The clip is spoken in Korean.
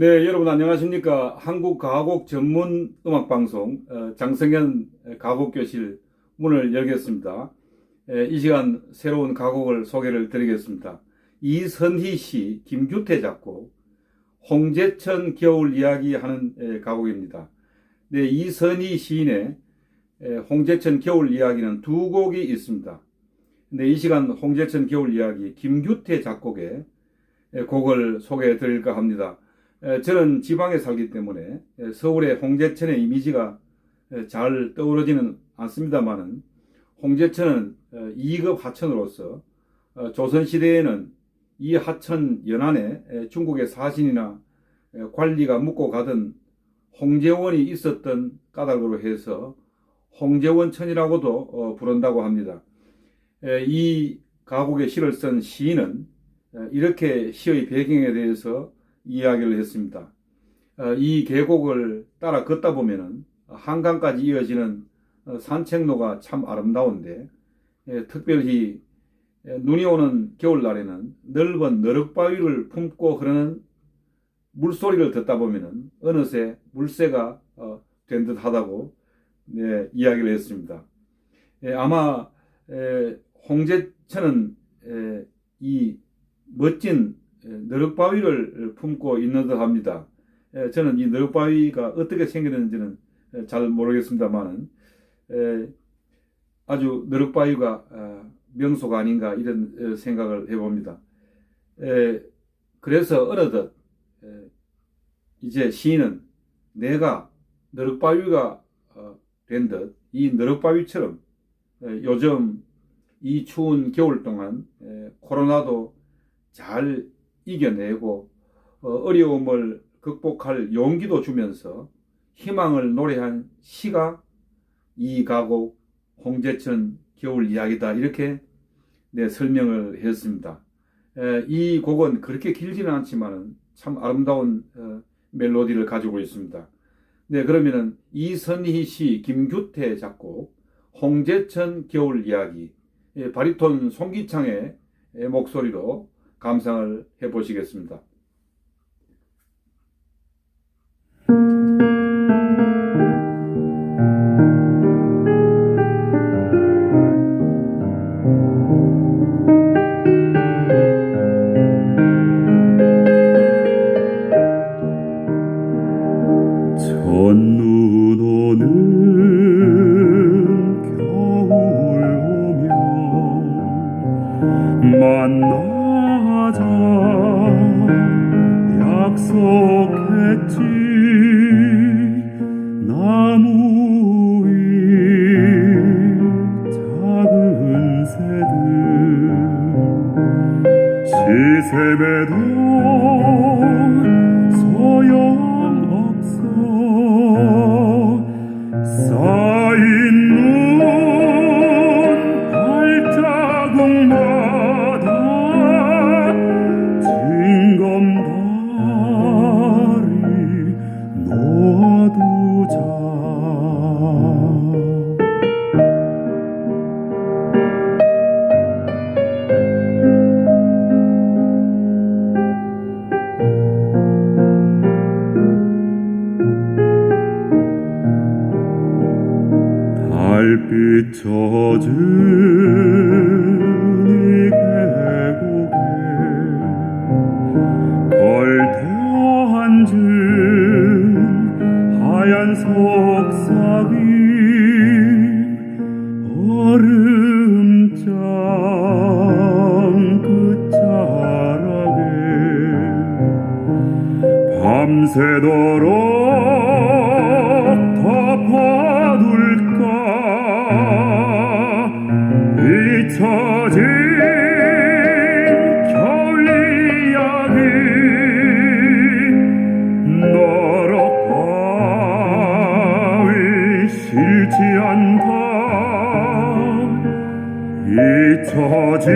네, 여러분 안녕하십니까? 한국 가곡 전문 음악 방송 어, 장성현 가곡교실 문을 열겠습니다. 에, 이 시간 새로운 가곡을 소개를 드리겠습니다. 이선희 씨, 김규태 작곡, 홍재천 겨울 이야기 하는 에, 가곡입니다. 네, 이선희 시인의 에, 홍재천 겨울 이야기는 두 곡이 있습니다. 네, 이 시간 홍재천 겨울 이야기 김규태 작곡의 에, 곡을 소개해 드릴까 합니다. 에, 저는 지방에 살기 때문에 에, 서울의 홍제천의 이미지가 에, 잘 떠오르지는 않습니다만은 홍제천은 어, 2급 하천으로서 어, 조선시대에는 이 하천 연안에 에, 중국의 사신이나 에, 관리가 묵고 가던 홍제원이 있었던 까닭으로 해서 홍제원천이라고도 어, 부른다고 합니다. 에, 이 가곡의 시를 쓴 시인은 에, 이렇게 시의 배경에 대해서 이야기를 했습니다. 어, 이 계곡을 따라 걷다 보면은 한강까지 이어지는 어, 산책로가 참 아름다운데 예, 특별히 예, 눈이 오는 겨울날에는 넓은 너럭바위를 품고 흐르는 물소리를 듣다 보면은 어느새 물새가 어, 된 듯하다고 네, 이야기를 했습니다. 예, 아마 에, 홍제천은 에, 이 멋진 에, 너럭바위를 품고 있는 듯 합니다. 에, 저는 이 너럭바위가 어떻게 생겼는지는 에, 잘 모르겠습니다만은 에, 아주 너럭바위가 아, 명소가 아닌가 이런 에, 생각을 해봅니다. 에, 그래서 어느덧 에, 이제 시인은 내가 너럭바위가 어, 된듯 이 너럭바위처럼 에, 요즘 이 추운 겨울 동안 에, 코로나도 잘 이겨내고 어, 어려움을 극복할 용기도 주면서 희망을 노래한 시가 이 가곡 홍제천 겨울 이야기다 이렇게 네, 설명을 했습니다. 에, 이 곡은 그렇게 길지는 않지만 참 아름다운 어, 멜로디를 가지고 있습니다. 네, 그러면은 이선희 씨, 김규태 작곡, 홍제천 겨울 이야기, 예, 바리톤 송기창의 예, 목소리로 감상을 해 보시겠습니다. 첫눈 약속했지. 나무 위 작은 새들. 시샘에도 젖은 이 계곡에 걸터 앉은 하얀 속삭임 얼음장 끝자락에 밤새도록 잊혀진 겨울 이야기 너럭바위 싫지 않다. 잊혀진